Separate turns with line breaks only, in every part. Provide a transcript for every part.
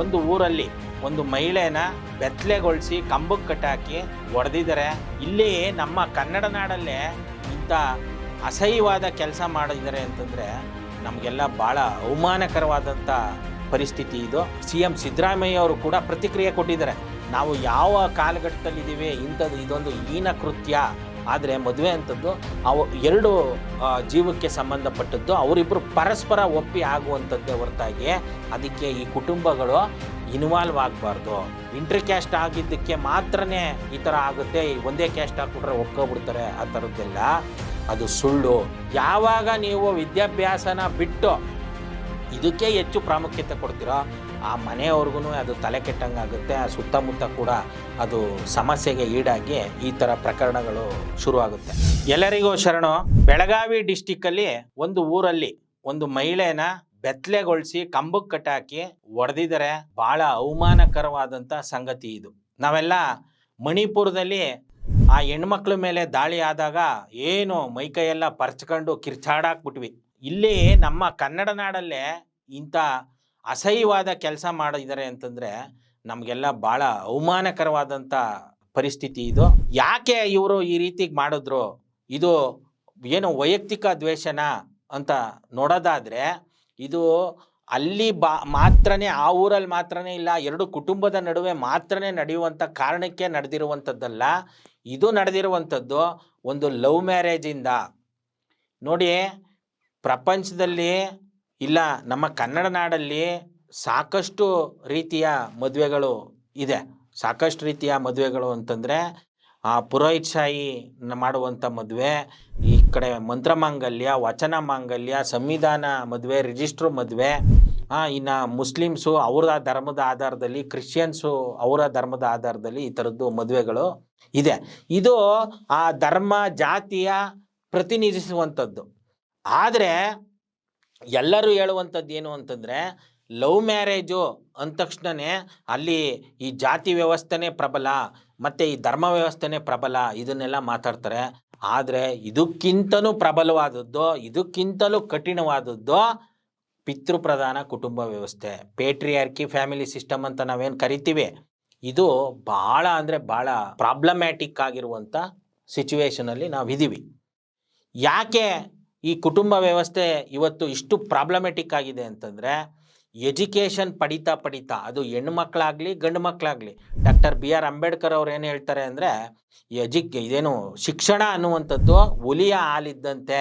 ಒಂದು ಊರಲ್ಲಿ ಒಂದು ಮಹಿಳೆನ ಬೆತ್ತಲೆಗೊಳಿಸಿ ಕಂಬಕ್ಕೆ ಕಟ್ಟಾಕಿ ಹೊಡೆದಿದ್ದಾರೆ ಇಲ್ಲಿ ನಮ್ಮ ಕನ್ನಡ ನಾಡಲ್ಲೇ ಇಂಥ ಅಸಹ್ಯವಾದ ಕೆಲಸ ಮಾಡಿದ್ದಾರೆ ಅಂತಂದರೆ ನಮಗೆಲ್ಲ ಭಾಳ ಅವಮಾನಕರವಾದಂಥ ಪರಿಸ್ಥಿತಿ ಇದು. ಸಿ ಎಂ ಸಿದ್ದರಾಮಯ್ಯ ಅವರು ಕೂಡ ಪ್ರತಿಕ್ರಿಯೆ ಕೊಟ್ಟಿದ್ದಾರೆ. ನಾವು ಯಾವ ಕಾಲಘಟ್ಟದಲ್ಲಿದ್ದೀವಿ, ಇಂಥದ್ದು ಇದೊಂದು ಹೀನ ಕೃತ್ಯ. ಆದರೆ ಮದುವೆ ಅಂಥದ್ದು ಅವು ಎರಡು ಜೀವಕ್ಕೆ ಸಂಬಂಧಪಟ್ಟದ್ದು. ಅವರಿಬ್ಬರು ಪರಸ್ಪರ ಒಪ್ಪಿ ಆಗುವಂಥದ್ದೇ ಹೊರತಾಗಿ ಅದಕ್ಕೆ ಈ ಕುಟುಂಬಗಳು ಇನ್ವಾಲ್ವ್ ಆಗಬಾರ್ದು. ಇಂಟರ್ ಕ್ಯಾಸ್ಟ್ ಆಗಿದ್ದಕ್ಕೆ ಮಾತ್ರನೇ ಈ ಥರ ಆಗುತ್ತೆ. ಒಂದೇ ಕ್ಯಾಸ್ಟ್ ಹಾಕ್ಬಿಟ್ರೆ ಒಪ್ಕೊಬಿಡ್ತಾರೆ. ಆ ಥರದ್ದೆಲ್ಲ ಅದು ಸುಳ್ಳು. ಯಾವಾಗ ನೀವು ವಿದ್ಯಾಭ್ಯಾಸನ ಬಿಟ್ಟು ಇದಕ್ಕೆ ಹೆಚ್ಚು ಪ್ರಾಮುಖ್ಯತೆ ಕೊಡ್ತೀರೋ? ಆ ಮನೆಯವ್ರಿಗೂ ಅದು ತಲೆ ಕೆಟ್ಟಂಗಾಗುತ್ತೆ, ಆ ಸುತ್ತಮುತ್ತ ಕೂಡ ಅದು ಸಮಸ್ಯೆಗೆ ಈಡಾಗಿ ಈ ಥರ ಪ್ರಕರಣಗಳು ಶುರುವಾಗುತ್ತೆ. ಎಲ್ಲರಿಗೂ ಶರಣು, ಬೆಳಗಾವಿ ಡಿಸ್ಟಿಕ್ಕಲ್ಲಿ ಒಂದು ಊರಲ್ಲಿ ಒಂದು ಮಹಿಳೆನ ಬೆತ್ತಲೆಗೊಳಿಸಿ ಕಂಬಕ್ಕೆ ಕಟ್ಟಾಕಿ ಒಡೆದಿದ್ದರೆ ಬಹಳ ಅವಮಾನಕರವಾದಂಥ ಸಂಗತಿ ಇದು. ನಾವೆಲ್ಲ ಮಣಿಪುರದಲ್ಲಿ ಆ ಹೆಣ್ಮಕ್ಳ ಮೇಲೆ ದಾಳಿ ಆದಾಗ ಏನು ಮೈಕೈಯೆಲ್ಲ ಪರ್ಚ್ಕೊಂಡು ಕಿರ್ಚಾಡಾಕ್ಬಿಟ್ವಿ. ಇಲ್ಲಿ ನಮ್ಮ ಕನ್ನಡ ನಾಡಲ್ಲೇ ಇಂಥ ಅಸಹ್ಯವಾದ ಕೆಲಸ ಮಾಡಿದ್ದಾರೆ ಅಂತಂದರೆ ನಮಗೆಲ್ಲ ಭಾಳ ಅವಮಾನಕರವಾದಂಥ ಪರಿಸ್ಥಿತಿ ಇದು. ಯಾಕೆ ಇವರು ಈ ರೀತಿಗೆ ಮಾಡಿದ್ರು? ಇದು ಏನು ವೈಯಕ್ತಿಕ ದ್ವೇಷನ ಅಂತ ನೋಡೋದಾದರೆ ಇದು ಅಲ್ಲಿ ಬಾ ಮಾತ್ರನೇ, ಆ ಊರಲ್ಲಿ ಮಾತ್ರನೇ ಇಲ್ಲ, ಎರಡು ಕುಟುಂಬದ ನಡುವೆ ಮಾತ್ರನೇ ನಡೆಯುವಂಥ ಕಾರಣಕ್ಕೆ ನಡೆದಿರುವಂಥದ್ದಲ್ಲ. ಇದು ನಡೆದಿರುವಂಥದ್ದು ಒಂದು ಲವ್ ಮ್ಯಾರೇಜಿಂದ. ನೋಡಿ ಪ್ರಪಂಚದಲ್ಲಿ ಇಲ್ಲ, ನಮ್ಮ ಕನ್ನಡ ನಾಡಲ್ಲಿ ಸಾಕಷ್ಟು ರೀತಿಯ ಮದುವೆಗಳು ಇದೆ. ಸಾಕಷ್ಟು ರೀತಿಯ ಮದುವೆಗಳು ಅಂತಂದರೆ ಪುರೋಹಿತಶಾಹಿ ನ- ಮಾಡುವಂಥ ಮದುವೆ, ಈ ಕಡೆ ಮಂತ್ರ ಮಾಂಗಲ್ಯ, ವಚನ ಮಾಂಗಲ್ಯ, ಸಂವಿಧಾನ ಮದುವೆ, ರಿಜಿಸ್ಟ್ರ್ ಮದುವೆ ಇನ್ನು ಮುಸ್ಲಿಮ್ಸು ಅವರ ಧರ್ಮದ ಆಧಾರದಲ್ಲಿ, ಕ್ರಿಶ್ಚಿಯನ್ಸು ಅವರ ಧರ್ಮದ ಆಧಾರದಲ್ಲಿ ಈ ಥರದ್ದು ಮದುವೆಗಳು ಇದೆ. ಇದು ಆ ಧರ್ಮ ಜಾತಿಯ ಪ್ರತಿನಿಧಿಸುವಂಥದ್ದು ಆದರೆ ಎಲ್ಲರೂ ಹೇಳುವಂಥದ್ದು ಏನು ಅಂತಂದರೆ, ಲವ್ ಮ್ಯಾರೇಜು ಅಂದ ತಕ್ಷಣವೇ ಅಲ್ಲಿ ಈ ಜಾತಿ ವ್ಯವಸ್ಥೆನೇ ಪ್ರಬಲ, ಮತ್ತು ಈ ಧರ್ಮ ವ್ಯವಸ್ಥೆನೇ ಪ್ರಬಲ, ಇದನ್ನೆಲ್ಲ ಮಾತಾಡ್ತಾರೆ. ಆದರೆ ಇದಕ್ಕಿಂತಲೂ ಪ್ರಬಲವಾದದ್ದು, ಇದಕ್ಕಿಂತಲೂ ಕಠಿಣವಾದದ್ದು ಪಿತೃಪ್ರಧಾನ ಕುಟುಂಬ ವ್ಯವಸ್ಥೆ ಪೇಟ್ರಿಯಾರ್ಕಿ ಫ್ಯಾಮಿಲಿ ಸಿಸ್ಟಮ್ ಅಂತ ನಾವೇನು ಕರಿತೀವಿ. ಇದು ಭಾಳ ಅಂದರೆ ಭಾಳ ಪ್ರಾಬ್ಲಮ್ಯಾಟಿಕ್ ಆಗಿರುವಂಥ ಸಿಚುವೇಶನಲ್ಲಿ ನಾವು ಇದ್ದೀವಿ ಯಾಕೆ ಈ ಕುಟುಂಬ ವ್ಯವಸ್ಥೆ ಇವತ್ತು ಇಷ್ಟು ಪ್ರಾಬ್ಲಮೆಟಿಕ್ ಆಗಿದೆ ಅಂತಂದರೆ ಎಜುಕೇಷನ್ ಪಡಿತಾ ಪಡಿತಾ, ಅದು ಹೆಣ್ಣು ಮಕ್ಕಳಾಗಲಿ ಗಂಡು ಮಕ್ಕಳಾಗಲಿ ಡಾಕ್ಟರ್ ಬಿ ಆರ್ ಅಂಬೇಡ್ಕರ್ ಅವ್ರು ಏನು ಹೇಳ್ತಾರೆ ಅಂದರೆ ಎಜುಕ್ ಇದೇನು ಶಿಕ್ಷಣ ಅನ್ನುವಂಥದ್ದು ಹುಲಿಯ ಹಾಲಿದ್ದಂತೆ,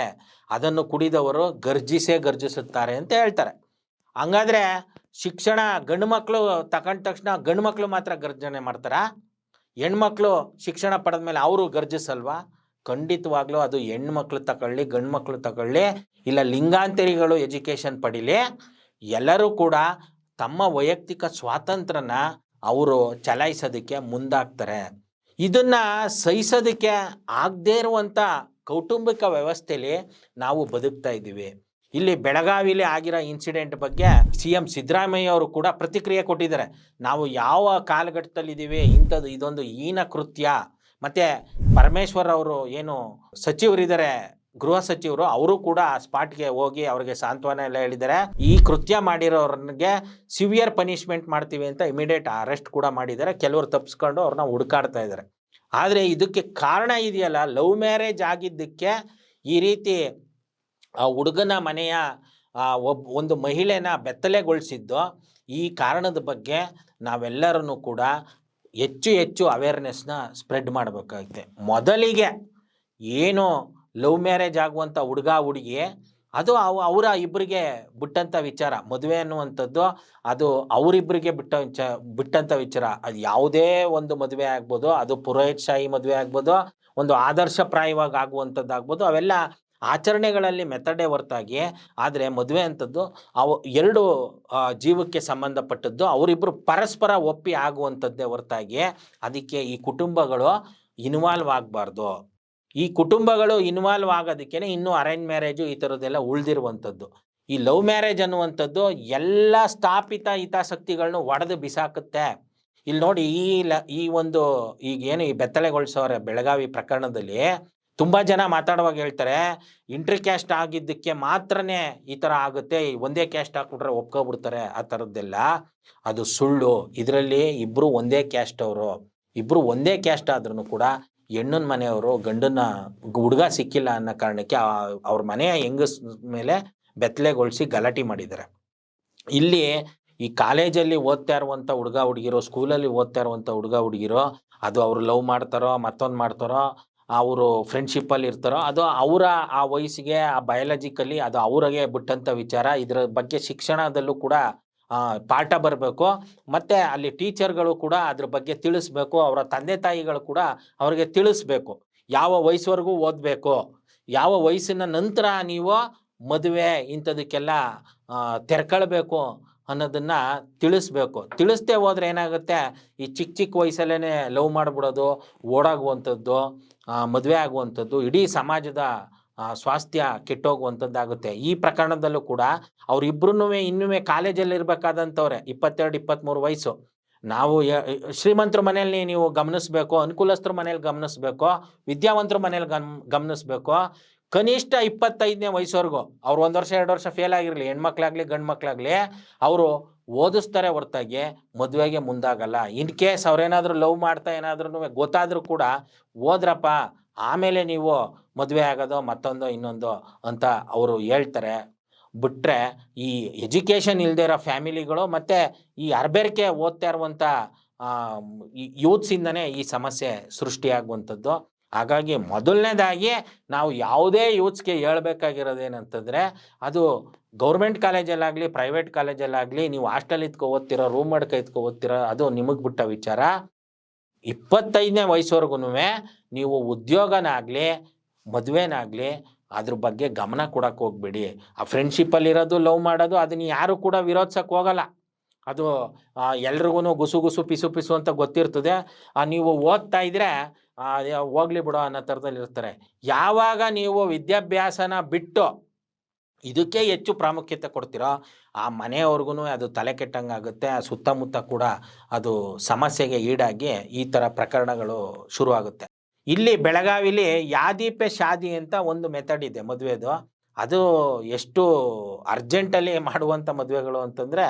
ಅದನ್ನು ಕುಡಿದವರು ಗರ್ಜಿಸೇ ಗರ್ಜಿಸುತ್ತಾರೆ ಅಂತ ಹೇಳ್ತಾರೆ. ಹಂಗಾದ್ರೆ ಶಿಕ್ಷಣ ಗಂಡು ಮಕ್ಕಳು ತಗೊಂಡ ತಕ್ಷಣ ಗಂಡು ಮಕ್ಕಳು ಮಾತ್ರ ಗರ್ಜನೆ ಮಾಡ್ತಾರಾ? ಹೆಣ್ಮಕ್ಳು ಶಿಕ್ಷಣ ಪಡೆದ ಮೇಲೆ ಅವರು ಗರ್ಜಿಸಲ್ವಾ ಖಂಡಿತವಾಗ್ಲೂ ಅದು ಹೆಣ್ಮಕ್ಳು ತಗೊಳ್ಳಿ ಗಂಡು ಮಕ್ಕಳು ತಗೊಳ್ಳಿ, ಇಲ್ಲ ಲಿಂಗಾಂತರಿಗಳು ಎಜುಕೇಷನ್ ಪಡೀಲಿ, ಎಲ್ಲರೂ ಕೂಡ ತಮ್ಮ ವೈಯಕ್ತಿಕ ಸ್ವಾತಂತ್ರ್ಯನ ಅವರು ಚಲಾಯಿಸೋದಕ್ಕೆ ಮುಂದಾಗ್ತಾರೆ. ಇದನ್ನ ಸಹಿಸೋದಕ್ಕೆ ಆಗದೇ ಇರುವಂಥ ಕೌಟುಂಬಿಕ ವ್ಯವಸ್ಥೆಯಲ್ಲಿ ನಾವು ಬದುಕ್ತಾ ಇದ್ದೀವಿ. ಇಲ್ಲಿ ಬೆಳಗಾವಿಲಿ ಆಗಿರೋ ಇನ್ಸಿಡೆಂಟ್ ಬಗ್ಗೆ ಸಿ ಎಂ ಸಿದ್ದರಾಮಯ್ಯ ಅವರು ಕೂಡ ಪ್ರತಿಕ್ರಿಯೆ ಕೊಟ್ಟಿದ್ದಾರೆ. ನಾವು ಯಾವ ಕಾಲಘಟ್ಟದಲ್ಲಿದ್ದೀವಿ, ಇಂಥದ್ದು ಇದೊಂದು ಹೀನ ಕೃತ್ಯ. ಮತ್ತೆ ಪರಮೇಶ್ವರ್ ಅವರು ಏನು ಸಚಿವರಿದ್ದಾರೆ, ಗೃಹ ಸಚಿವರು, ಅವರು ಕೂಡ ಆ ಸ್ಪಾಟ್ಗೆ ಹೋಗಿ ಅವ್ರಿಗೆ ಸಾಂತ್ವನ ಎಲ್ಲ ಹೇಳಿದ್ದಾರೆ. ಈ ಕೃತ್ಯ ಮಾಡಿರೋರ್ಗೆ ಸಿವಿಯರ್ ಪನಿಷ್ಮೆಂಟ್ ಮಾಡ್ತೀವಿ ಅಂತ ಇಮಿಡಿಯೇಟ್ ಅರೆಸ್ಟ್ ಕೂಡ ಮಾಡಿದ್ದಾರೆ. ಕೆಲವರು ತಪ್ಪಿಸ್ಕೊಂಡು ಅವ್ರನ್ನ ಹುಡುಕಾಡ್ತಾ ಇದ್ದಾರೆ. ಆದರೆ ಇದಕ್ಕೆ ಕಾರಣ ಇದೆಯಲ್ಲ, ಲವ್ ಮ್ಯಾರೇಜ್ ಆಗಿದ್ದಕ್ಕೆ ಈ ರೀತಿ ಆ ಹುಡುಗನ ಮನೆಯ ಒಬ್ಬ ಒಬ್, ಒಂದು ಮಹಿಳೆನ ಬೆತ್ತಲೆಗೊಳಿಸಿದ್ದು ಈ ಕಾರಣದ ಬಗ್ಗೆ ನಾವೆಲ್ಲರೂ ಕೂಡ ಹೆಚ್ಚು ಹೆಚ್ಚು ಅವೇರ್ನೆಸ್ನ ಸ್ಪ್ರೆಡ್ ಮಾಡಬೇಕಾಗುತ್ತೆ. ಮೊದಲಿಗೆ ಏನು ಲವ್ ಮ್ಯಾರೇಜ್ ಆಗುವಂಥ ಹುಡುಗ, ಹುಡುಗಿ, ಅದು ಅವ, ಅವರ ಇಬ್ಬರಿಗೆ ಬಿಟ್ಟಂಥ ವಿಚಾರ. ಮದುವೆ ಅನ್ನುವಂಥದ್ದು ಅದು ಅವರಿಬ್ಬರಿಗೆ ಬಿಟ್ಟ ವಿಚ ಬಿಟ್ಟಂಥ ವಿಚಾರ. ಅದು ಯಾವುದೇ ಒಂದು ಮದುವೆ ಆಗ್ಬೋದು, ಅದು ಪುರೋಹಿತಶಾಹಿ ಮದುವೆ ಆಗ್ಬೋದು, ಒಂದು ಆದರ್ಶಪ್ರಾಯವಾಗಿ ಆಗುವಂಥದ್ದು ಆಗ್ಬೋದು ಅವೆಲ್ಲ ಆಚರಣೆಗಳಲ್ಲಿ ಮೆಥಡೇ ಹೊರತಾಗಿ, ಆದರೆ ಮದುವೆ ಅಂಥದ್ದು ಅವು ಎರಡು ಜೀವಕ್ಕೆ ಸಂಬಂಧಪಟ್ಟದ್ದು ಅವರಿಬ್ಬರು ಪರಸ್ಪರ ಒಪ್ಪಿ ಆಗುವಂಥದ್ದೇ ಹೊರತಾಗಿ ಅದಕ್ಕೆ ಈ ಕುಟುಂಬಗಳು ಇನ್ವಾಲ್ವ್ ಆಗಬಾರ್ದು. ಈ ಕುಟುಂಬಗಳು ಇನ್ವಾಲ್ವ್ ಆಗೋದಕ್ಕೇನೆ ಇನ್ನೂ ಅರೇಂಜ್ ಮ್ಯಾರೇಜು ಈ ಥರದ್ದೆಲ್ಲ ಉಳಿದಿರುವಂಥದ್ದು. ಈ ಲವ್ ಮ್ಯಾರೇಜ್ ಅನ್ನುವಂಥದ್ದು ಎಲ್ಲ ಸ್ಥಾಪಿತ ಹಿತಾಸಕ್ತಿಗಳನ್ನ ಒಡೆದು ಬಿಸಾಕುತ್ತೆ. ಇಲ್ಲಿ ನೋಡಿ ಈ ಲ, ಈ ಒಂದು ಈಗೇನು ಈ ಬೆತ್ತಲೆಗೊಳಿಸೋರೆ ಬೆಳಗಾವಿ ಪ್ರಕರಣದಲ್ಲಿ ತುಂಬಾ ಜನ ಮಾತಾಡುವಾಗ ಹೇಳ್ತಾರೆ ಇಂಟ್ರಿ ಕ್ಯಾಸ್ಟ್ ಆಗಿದ್ದಕ್ಕೆ ಮಾತ್ರನೇ ಈ ತರ ಆಗುತ್ತೆ ಒಂದೇ ಕ್ಯಾಸ್ಟ್ ಹಾಕ್ಬಿಟ್ರೆ ಒಪ್ಕೊಬಿಡ್ತಾರೆ, ಆ ಥರದ್ದೆಲ್ಲ ಅದು ಸುಳ್ಳು. ಇದರಲ್ಲಿ ಇಬ್ರು ಒಂದೇ ಕ್ಯಾಸ್ಟ್ ಅವರು. ಇಬ್ರು ಒಂದೇ ಕ್ಯಾಸ್ಟ್ ಆದ್ರೂ ಕೂಡ ಹೆಣ್ಣನ ಮನೆಯವರು ಗಂಡನ ಹುಡುಗ ಸಿಕ್ಕಿಲ್ಲ ಅನ್ನೋ ಕಾರಣಕ್ಕೆ ಅವ್ರ ಮನೆಯ ಹೆಂಗಸ್ ಮೇಲೆ ಬೆತ್ತಲೆಗೊಳಿಸಿ ಗಲಾಟೆ ಮಾಡಿದ್ದಾರೆ. ಇಲ್ಲಿ ಈ ಕಾಲೇಜಲ್ಲಿ ಓದ್ತಾ ಇರುವಂಥ ಹುಡುಗ ಹುಡುಗಿರೋ ಸ್ಕೂಲಲ್ಲಿ ಓದ್ತಾ ಇರುವಂಥ ಹುಡುಗ ಹುಡುಗಿರೋ, ಅದು ಅವ್ರು ಲವ್ ಮಾಡ್ತಾರೋ, ಮತ್ತೊಂದು ಮಾಡ್ತಾರೋ ಅವರು ಫ್ರೆಂಡ್ಶಿಪ್ಪಲ್ಲಿ ಇರ್ತಾರೋ, ಅದು ಅವರ ಆ ವಯಸ್ಸಿಗೆ, ಆ ಬಯಾಲಜಿಕಲಿ ಅದು ಅವರಿಗೆ ಬಿಟ್ಟಂಥ ವಿಚಾರ. ಇದರ ಬಗ್ಗೆ ಶಿಕ್ಷಣದಲ್ಲೂ ಕೂಡ ಪಾಠ ಬರಬೇಕು. ಮತ್ತು ಅಲ್ಲಿ ಟೀಚರ್ಗಳು ಕೂಡ ಅದ್ರ ಬಗ್ಗೆ ತಿಳಿಸ್ಬೇಕು. ಅವರ ತಂದೆ ತಾಯಿಗಳು ಕೂಡ ಅವರಿಗೆ ತಿಳಿಸ್ಬೇಕು. ಯಾವ ವಯಸ್ಸುವರೆಗೂ ಓದಬೇಕು. ಯಾವ ವಯಸ್ಸಿನ ನಂತರ ನೀವು ಮದುವೆ ಇಂಥದಕ್ಕೆಲ್ಲ ತೆರ್ಕೊಳ್ಬೇಕು ಅನ್ನೋದನ್ನು ತಿಳಿಸ್ಬೇಕು. ತಿಳಿಸ್ದೇ ಹೋದ್ರೆ ಏನಾಗುತ್ತೆ? ಈ ಚಿಕ್ಕ ಚಿಕ್ಕ ವಯಸ್ಸಲ್ಲೇ ಲವ್ ಮಾಡಿಬಿಡೋದು, ಓಡಾಗುವಂಥದ್ದು. ಮದುವೆ ಆಗುವಂಥದ್ದು, ಇಡೀ ಸಮಾಜದ ಸ್ವಾಸ್ಥ್ಯ ಕೆಟ್ಟೋಗುವಂಥದ್ದಾಗುತ್ತೆ. ಈ ಪ್ರಕರಣದಲ್ಲೂ ಕೂಡ ಅವ್ರಿಬ್ರು ಇನ್ನೂ ಕಾಲೇಜಲ್ಲಿ ಇರಬೇಕಾದಂಥವ್ರೆ ಇಪ್ಪತ್ತೆರಡು ಇಪ್ಪತ್ತ್ಮೂರು ವಯಸ್ಸು. ನಾವು ಶ್ರೀಮಂತರ ಮನೆಯಲ್ಲಿ ನೀವು ಗಮನಿಸ್ಬೇಕು, ಅನುಕೂಲಸ್ಥರ ಮನೇಲಿ ಗಮನಿಸ್ಬೇಕು, ವಿದ್ಯಾವಂತರ ಮನೇಲಿ ಗಮ್, ಗಮನಿಸ್ಬೇಕು, ಕನಿಷ್ಠ ಇಪ್ಪತ್ತೈದನೇ ವಯಸ್ಸವರೆಗೂ, ಅವ್ರು ಒಂದು ವರ್ಷ, ಎರಡು ವರ್ಷ ಫೇಲ್ ಆಗಿರಲಿ, ಹೆಣ್ಮಕ್ಳಾಗಲಿ ಗಂಡು ಮಕ್ಕಳಾಗಲಿ ಅವರು ಓದಿಸ್ತಾರೆ ಹೊರತಾಗಿ ಮದುವೆಗೆ ಮುಂದಾಗಲ್ಲ. ಇನ್ ಕೇಸ್ ಅವ್ರೇನಾದ್ರೂ ಲವ್ ಮಾಡ್ತಾ ಏನಾದ್ರೂ ಗೊತ್ತಾದರೂ ಕೂಡ ಓದ್ರಪ್ಪ ಆಮೇಲೆ ನೀವು ಮದುವೆ ಆಗೋದೋ ಮತ್ತೊಂದು ಇನ್ನೊಂದು ಅಂತ ಅವರು ಹೇಳ್ತಾರೆ. ಬಿಟ್ರೆ ಈ ಎಜುಕೇಷನ್ ಇಲ್ಲದೆ ಇರೋ ಫ್ಯಾಮಿಲಿಗಳು ಮತ್ತು ಈ ಅರ್ಬೆರಿಕೆ ಓದ್ತಾ ಇರುವಂಥ ಯೂತ್ಸಿಂದನೇ ಈ ಸಮಸ್ಯೆ ಸೃಷ್ಟಿಯಾಗುವಂಥದ್ದು. ಹಾಗಾಗಿ ಮೊದಲನೇದಾಗಿ ನಾವು ಯಾವುದೇ ಯೂತ್ಸ್ಗೆ ಹೇಳ್ಬೇಕಾಗಿರೋದೇನಂತಂದರೆ, ಅದು ಗೌರ್ಮೆಂಟ್ ಕಾಲೇಜಲ್ಲಾಗಲಿ, ಪ್ರೈವೇಟ್ ಕಾಲೇಜಲ್ಲಾಗಲಿ ನೀವು ಹಾಸ್ಟೆಲ್ ಇದ್ಕೊ ಓದ್ತಿರೋ ರೂಮ್ ಮಾಡ್ಕೊ ಇದ್ಕೊ ಓದ್ತಿರೋ ಅದು ನಿಮಗೆ ಬಿಟ್ಟ ವಿಚಾರ. ಇಪ್ಪತ್ತೈದನೇ ವಯಸ್ಸುವರೆಗೂ ನೀವು ಉದ್ಯೋಗನಾಗಲಿ, ಮದುವೆನಾಗಲಿ ಅದ್ರ ಬಗ್ಗೆ ಗಮನ ಕೊಡಕ್ಕೆ ಹೋಗ್ಬೇಡಿ. ಆ ಫ್ರೆಂಡ್ಶಿಪ್ಪಲ್ಲಿರೋದು ಲವ್ ಮಾಡೋದು, ಅದನ್ನ ಯಾರು ಕೂಡ ವಿರೋಧಿಸಕ್ಕೆ ಹೋಗಲ್ಲ. ಅದು ಎಲ್ರಿಗೂ ಗುಸು ಗುಸು ಪಿಸು ಪಿಸು ಅಂತ ಗೊತ್ತಿರ್ತದೆ. ನೀವು ಓದ್ತಾ ಇದ್ರೆ ಹೋಗ್ಲಿ ಬಿಡೋ ಅನ್ನೋ ಥರದಲ್ಲಿ ಇರ್ತಾರೆ. ಯಾವಾಗ ನೀವು ವಿದ್ಯಾಭ್ಯಾಸನ ಬಿಟ್ಟು ಇದಕ್ಕೆ ಹೆಚ್ಚು ಪ್ರಾಮುಖ್ಯತೆ ಕೊಡ್ತೀರೋ, ಆ ಮನೆಯವ್ರಿಗೂ ಅದು ತಲೆ ಕೆಟ್ಟಂಗಾಗುತ್ತೆ, ಆ ಸುತ್ತಮುತ್ತ ಕೂಡ ಅದು ಸಮಸ್ಯೆಗೆ ಈಡಾಗಿ ಈ ಥರ ಪ್ರಕರಣಗಳು ಶುರುವಾಗುತ್ತೆ. ಇಲ್ಲಿ ಬೆಳಗಾವಿಲಿ ಯಾದೀಪೆ ಶಾದಿ ಅಂತ ಒಂದು ಮೆಥಡ್ ಇದೆ ಮದುವೆದು. ಅದು ಎಷ್ಟು ಅರ್ಜೆಂಟಲ್ಲಿ ಮಾಡುವಂಥ ಮದುವೆಗಳು ಅಂತಂದರೆ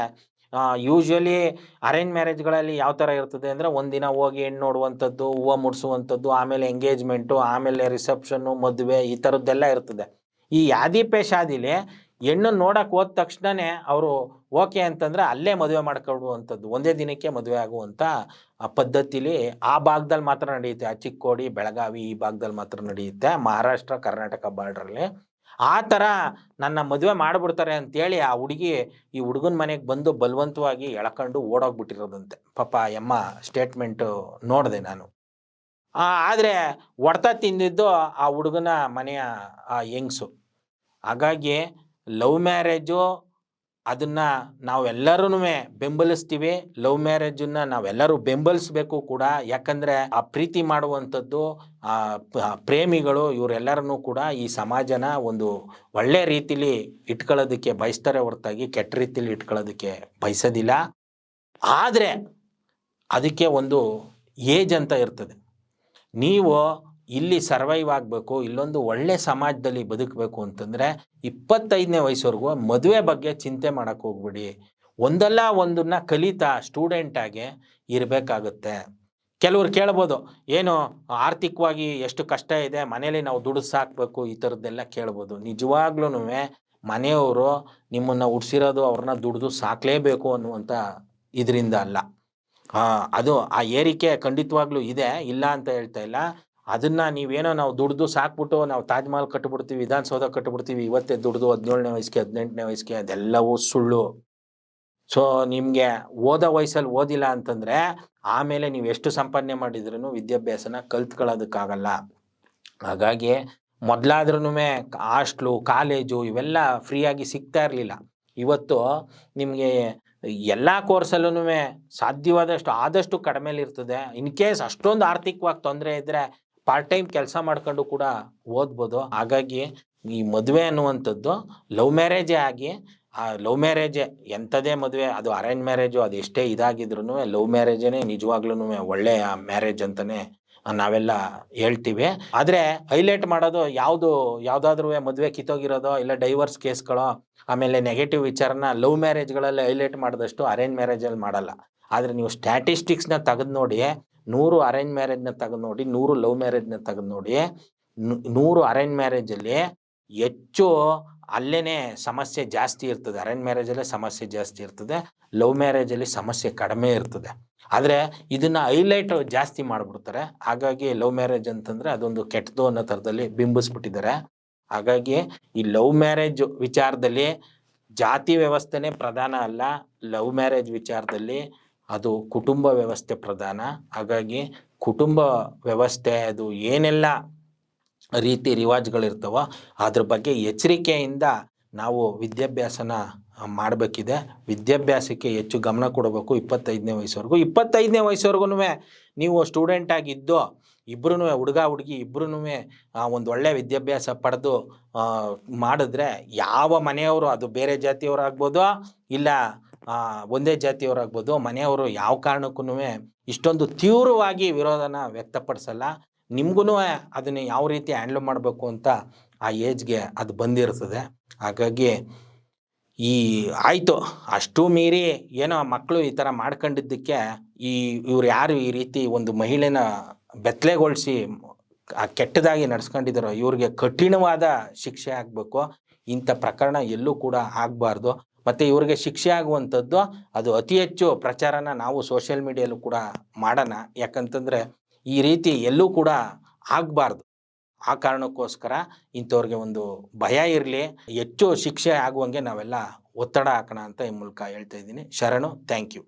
ಯೂಶ್ವಲಿ ಅರೇಂಜ್ ಮ್ಯಾರೇಜ್ಗಳಲ್ಲಿ ಯಾವ ಥರ ಇರ್ತದೆ ಅಂದರೆ ಒಂದಿನ ಹೋಗಿ ಹೆಣ್ಣು ನೋಡುವಂಥದ್ದು, ಹೂವು ಮುಡಿಸುವಂಥದ್ದು, ಆಮೇಲೆ ಎಂಗೇಜ್ಮೆಂಟು ಆಮೇಲೆ ರಿಸೆಪ್ಷನ್ನು ಮದುವೆ ಈ ಥರದ್ದೆಲ್ಲ ಇರ್ತದೆ. ಈ ಯಾದಿ ಶಾದಿಲಿ ಹೆಣ್ಣು ನೋಡಕ್ಕೆ ಹೋದ ತಕ್ಷಣವೇ ಅವರು ಓಕೆ ಅಂತಂದರೆ ಅಲ್ಲೇ ಮದುವೆ ಮಾಡ್ಕೊಡುವಂಥದ್ದು, ಒಂದೇ ದಿನಕ್ಕೆ ಮದುವೆ ಆಗುವಂಥ ಪದ್ಧತಿಲಿ ಆ ಭಾಗದಲ್ಲಿ ಮಾತ್ರ ನಡೆಯುತ್ತೆ. ಆ ಚಿಕ್ಕೋಡಿ ಬೆಳಗಾವಿ ಈ ಭಾಗದಲ್ಲಿ ಮಾತ್ರ ನಡೆಯುತ್ತೆ. ಮಹಾರಾಷ್ಟ್ರ, ಕರ್ನಾಟಕ ಬಾರ್ಡ್ರಲ್ಲಿ. ಆ ಥರ ನನ್ನ ಮದುವೆ ಮಾಡಿಬಿಡ್ತಾರೆ ಅಂತೇಳಿ ಆ ಹುಡುಗಿ ಈ ಹುಡುಗನ ಮನೆಗೆ ಬಂದು ಬಲವಂತವಾಗಿ ಎಳ್ಕೊಂಡು ಓಡೋಗ್ಬಿಟ್ಟಿರೋದಂತೆ. ಪಾಪ ಎಮ್ಮ ಸ್ಟೇಟ್ಮೆಂಟು ನೋಡಿದೆ ನಾನು. ಆದರೆ ಹೊಡೆತ ತಿಂದಿದ್ದು ಆ ಹುಡುಗನ ಮನೆಯ ಆ ಹೆಂಗ್ಸು. ಹಾಗಾಗಿ ಲವ್ ಮ್ಯಾರೇಜು ಅದನ್ನು ನಾವೆಲ್ಲರೂ ಬೆಂಬಲಿಸ್ತೀವಿ. ಲವ್ ಮ್ಯಾರೇಜನ್ನು ನಾವೆಲ್ಲರೂ ಬೆಂಬಲಿಸ್ಬೇಕು ಕೂಡ. ಯಾಕಂದರೆ ಆ ಪ್ರೀತಿ ಮಾಡುವಂಥದ್ದು ಪ್ರೇಮಿಗಳು ಇವರೆಲ್ಲರನ್ನೂ ಕೂಡ ಈ ಸಮಾಜನ ಒಂದು ಒಳ್ಳೆ ರೀತಿಲಿ ಇಟ್ಕೊಳ್ಳೋದಕ್ಕೆ ಬಯಸ್ತಾರೆ ಹೊರತಾಗಿ, ಕೆಟ್ಟ ರೀತಿಲಿ ಇಟ್ಕೊಳ್ಳೋದಕ್ಕೆ ಬಯಸೋದಿಲ್ಲ. ಆದರೆ ಅದಕ್ಕೆ ಒಂದು ಏಜ್ ಅಂತ ಇರ್ತದೆ. ನೀವು ಇಲ್ಲಿ ಸರ್ವೈವ್ ಆಗಬೇಕು, ಇಲ್ಲೊಂದು ಒಳ್ಳೆ ಸಮಾಜದಲ್ಲಿ ಬದುಕಬೇಕು ಅಂತಂದರೆ ಇಪ್ಪತ್ತೈದನೇ ವಯಸ್ಸುವರೆಗೂ ಮದುವೆ ಬಗ್ಗೆ ಚಿಂತೆ ಮಾಡೋಕ್ಕೆ ಹೋಗ್ಬಿಡಿ. ಒಂದಲ್ಲ ಒಂದನ್ನ ಕಲಿತಾ ಸ್ಟೂಡೆಂಟಾಗಿ ಇರಬೇಕಾಗುತ್ತೆ. ಕೆಲವ್ರು ಕೇಳ್ಬೋದು, ಏನು ಆರ್ಥಿಕವಾಗಿ ಎಷ್ಟು ಕಷ್ಟ ಇದೆ, ಮನೇಲಿ ನಾವು ದುಡ್ಡು ಸಾಕಬೇಕು, ಈ ಥರದ್ದೆಲ್ಲ ಕೇಳ್ಬೋದು. ನಿಜವಾಗ್ಲೂ ಮನೆಯವರು ನಿಮ್ಮನ್ನು ಉಡ್ಸಿರೋದು ಅವ್ರನ್ನ ದುಡ್ದು ಸಾಕಲೇಬೇಕು ಅನ್ನುವಂಥ ಇದರಿಂದ ಅಲ್ಲ. ಅದು ಆ ಏರಿಕೆ ಖಂಡಿತವಾಗ್ಲೂ ಇದೆ, ಇಲ್ಲ ಅಂತ ಹೇಳ್ತಾ ಇಲ್ಲ. ಅದನ್ನ ನೀವೇನೋ ನಾವು ದುಡ್ದು ಸಾಕ್ಬಿಟ್ಟು ನಾವು ತಾಜ್ ಮಹಲ್ ವಿಧಾನಸೌಧ ಕಟ್ಬಿಡ್ತೀವಿ, ಇವತ್ತೇ ದುಡ್ದು ಹದಿನೇಳನೇ ವಯಸ್ಸಿಗೆ, ಹದಿನೆಂಟನೇ ವಯಸ್ಸಿಗೆ ಅದೆಲ್ಲವೂ ಸುಳ್ಳು. ಸೊ ನಿಮಗೆ ಓದೋ ವಯಸ್ಸಲ್ಲಿ ಓದಿಲ್ಲ ಅಂತಂದರೆ ಆಮೇಲೆ ನೀವು ಎಷ್ಟು ಸಂಪಾದನೆ ಮಾಡಿದ್ರೂ ವಿದ್ಯಾಭ್ಯಾಸನ ಕಲ್ತ್ಕೊಳ್ಳೋದಕ್ಕಾಗಲ್ಲ. ಹಾಗಾಗಿ ಮೊದಲಾದ್ರೂ ಹಾಸ್ಟ್ಲು, ಕಾಲೇಜು ಇವೆಲ್ಲ ಫ್ರೀಯಾಗಿ ಸಿಗ್ತಾ ಇರಲಿಲ್ಲ. ಇವತ್ತು ನಿಮಗೆ ಎಲ್ಲ ಕೋರ್ಸಲ್ಲೂ ಸಾಧ್ಯವಾದಷ್ಟು, ಆದಷ್ಟು ಕಡಿಮೆಲಿರ್ತದೆ. ಇನ್ ಕೇಸ್ ಅಷ್ಟೊಂದು ಆರ್ಥಿಕವಾಗಿ ತೊಂದರೆ ಇದ್ದರೆ ಪಾರ್ಟ್ ಟೈಮ್ ಕೆಲಸ ಮಾಡ್ಕೊಂಡು ಕೂಡ ಓದ್ಬೋದು. ಹಾಗಾಗಿ ಈ ಮದುವೆ ಅನ್ನುವಂಥದ್ದು ಲವ್ ಮ್ಯಾರೇಜೇ ಆಗಿ, ಆ ಲವ್ ಮ್ಯಾರೇಜೇ ಎಂಥದೇ ಮದುವೆ, ಅದು ಅರೇಂಜ್ ಮ್ಯಾರೇಜು ಅದು ಎಷ್ಟೇ ಇದಾಗಿದ್ರು ಲವ್ ಮ್ಯಾರೇಜೇ ನಿಜವಾಗ್ಲೂ ಒಳ್ಳೆಯ ಮ್ಯಾರೇಜ್ ಅಂತಲೇ ನಾವೆಲ್ಲ ಹೇಳ್ತೀವಿ. ಆದರೆ ಹೈಲೈಟ್ ಮಾಡೋದು ಯಾವುದು, ಯಾವುದಾದ್ರೂ ಮದುವೆ ಕಿತ್ತೋಗಿರೋದೋ ಇಲ್ಲ ಡೈವರ್ಸ್ ಕೇಸ್ಗಳೋ, ಆಮೇಲೆ ನೆಗೆಟಿವ್ ವಿಚಾರನ ಲವ್ ಮ್ಯಾರೇಜ್ಗಳಲ್ಲಿ ಹೈಲೈಟ್ ಮಾಡಿದಷ್ಟು ಅರೇಂಜ್ ಮ್ಯಾರೇಜಲ್ಲಿ ಮಾಡಲ್ಲ. ಆದರೆ ನೀವು ಸ್ಟ್ಯಾಟಿಸ್ಟಿಕ್ಸ್ನ ತೆಗೆದು ನೋಡಿ ನೂರು ಅರೇಂಜ್ ಮ್ಯಾರೇಜ್ನ ತೆಗೆದು ನೋಡಿ, ನೂರು ಲವ್ ಮ್ಯಾರೇಜ್ನ ತೆಗೆದು ನೋಡಿ ನೂರು ಅರೇಂಜ್ ಮ್ಯಾರೇಜಲ್ಲಿ ಹೆಚ್ಚು ಅಲ್ಲೇ ಸಮಸ್ಯೆ ಜಾಸ್ತಿ ಇರ್ತದೆ. ಅರೇಂಜ್ ಮ್ಯಾರೇಜಲ್ಲೇ ಸಮಸ್ಯೆ ಜಾಸ್ತಿ ಇರ್ತದೆ. ಲವ್ ಮ್ಯಾರೇಜಲ್ಲಿ ಸಮಸ್ಯೆ ಕಡಿಮೆ ಇರ್ತದೆ. ಆದರೆ ಇದನ್ನು ಹೈಲೈಟ್ ಜಾಸ್ತಿ ಮಾಡಿಬಿಡ್ತಾರೆ. ಹಾಗಾಗಿ ಲವ್ ಮ್ಯಾರೇಜ್ ಅಂತಂದರೆ ಅದೊಂದು ಕೆಟ್ಟದು ಅನ್ನೋ ಥರದಲ್ಲಿ ಬಿಂಬಿಸ್ಬಿಟ್ಟಿದ್ದಾರೆ. ಹಾಗಾಗಿ ಈ ಲವ್ ಮ್ಯಾರೇಜ್ ವಿಚಾರದಲ್ಲಿ ಜಾತಿ ವ್ಯವಸ್ಥೆನೇ ಪ್ರಧಾನ ಅಲ್ಲ. ಲವ್ ಮ್ಯಾರೇಜ್ ವಿಚಾರದಲ್ಲಿ ಅದು ಕುಟುಂಬ ವ್ಯವಸ್ಥೆ ಪ್ರಧಾನ. ಹಾಗಾಗಿ ಕುಟುಂಬ ವ್ಯವಸ್ಥೆ ಅದು ಏನೆಲ್ಲ ರೀತಿ ರಿವಾಜ್ಗಳಿರ್ತವೋ ಅದ್ರ ಬಗ್ಗೆ ಎಚ್ಚರಿಕೆಯಿಂದ ನಾವು ವಿದ್ಯಾಭ್ಯಾಸನ ಮಾಡಬೇಕಿದೆ. ವಿದ್ಯಾಭ್ಯಾಸಕ್ಕೆ ಹೆಚ್ಚು ಗಮನ ಕೊಡಬೇಕು ಇಪ್ಪತ್ತೈದನೇ ವಯಸ್ಸುವರೆಗೂ. ಇಪ್ಪತ್ತೈದನೇ ವಯಸ್ಸುವರೆಗೂ ನೀವು ಸ್ಟೂಡೆಂಟ್ ಆಗಿದ್ದು ಇಬ್ಬರೂ ಹುಡುಗ, ಹುಡುಗಿ ಇಬ್ಬರೂ ಒಂದು ಒಳ್ಳೆಯ ವಿದ್ಯಾಭ್ಯಾಸ ಪಡೆದು ಮಾಡಿದ್ರೆ ಯಾವ ಮನೆಯವರು ಅದು ಬೇರೆ ಜಾತಿಯವರಾಗ್ಬೋದು ಇಲ್ಲ ಒಂದೇ ಜಾತಿಯವರಾಗ್ಬೋದು, ಮನೆಯವರು ಯಾವ ಕಾರಣಕ್ಕೂ ಇಷ್ಟೊಂದು ತೀವ್ರವಾಗಿ ವಿರೋಧನ ವ್ಯಕ್ತಪಡಿಸಲ್ಲ. ನಿಮ್ಗೂ ಅದನ್ನು ಯಾವ ರೀತಿ ಹ್ಯಾಂಡ್ಲ್ ಮಾಡಬೇಕು ಅಂತ ಆ ಏಜ್ಗೆ ಅದು ಬಂದಿರ್ತದೆ. ಹಾಗಾಗಿ ಈ ಆಯಿತು, ಅಷ್ಟು ಮೀರಿ ಏನೋ ಮಕ್ಕಳು ಈ ಥರ ಮಾಡ್ಕೊಂಡಿದ್ದಕ್ಕೆ ಈ ಇವ್ರು ಯಾರು ಈ ರೀತಿ ಒಂದು ಮಹಿಳೆನ ಬೆತ್ತಲೆಗೊಳಿಸಿ ಆ ಕೆಟ್ಟದಾಗಿ ನಡ್ಸ್ಕೊಂಡಿದ್ದಾರೋ, ಇವ್ರಿಗೆ ಕಠಿಣವಾದ ಶಿಕ್ಷೆ ಆಗಬೇಕು. ಇಂಥ ಪ್ರಕರಣ ಎಲ್ಲೂ ಕೂಡ ಆಗಬಾರ್ದು. ಮತ್ತು ಇವ್ರಿಗೆ ಶಿಕ್ಷೆ ಆಗುವಂಥದ್ದು ಅದು ಅತಿ ಹೆಚ್ಚು ಪ್ರಚಾರನ ನಾವು ಸೋಷಿಯಲ್ ಮೀಡಿಯಲ್ಲೂ ಕೂಡ ಮಾಡೋಣ. ಯಾಕಂತಂದರೆ ಈ ರೀತಿ ಎಲ್ಲೂ ಕೂಡ ಆಗಬಾರ್ದು. ಆ ಕಾರಣಕ್ಕೋಸ್ಕರ ಇಂಥವ್ರಿಗೆ ಒಂದು ಭಯ ಇರಲಿ. ಹೆಚ್ಚು ಶಿಕ್ಷೆ ಆಗುವಂಗೆ ನಾವೆಲ್ಲ ಒತ್ತಡ ಹಾಕೋಣ ಅಂತ ಈ ಮೂಲಕ ಹೇಳ್ತಾ ಇದ್ದೀನಿ. ಶರಣು ಥ್ಯಾಂಕ್ ಯು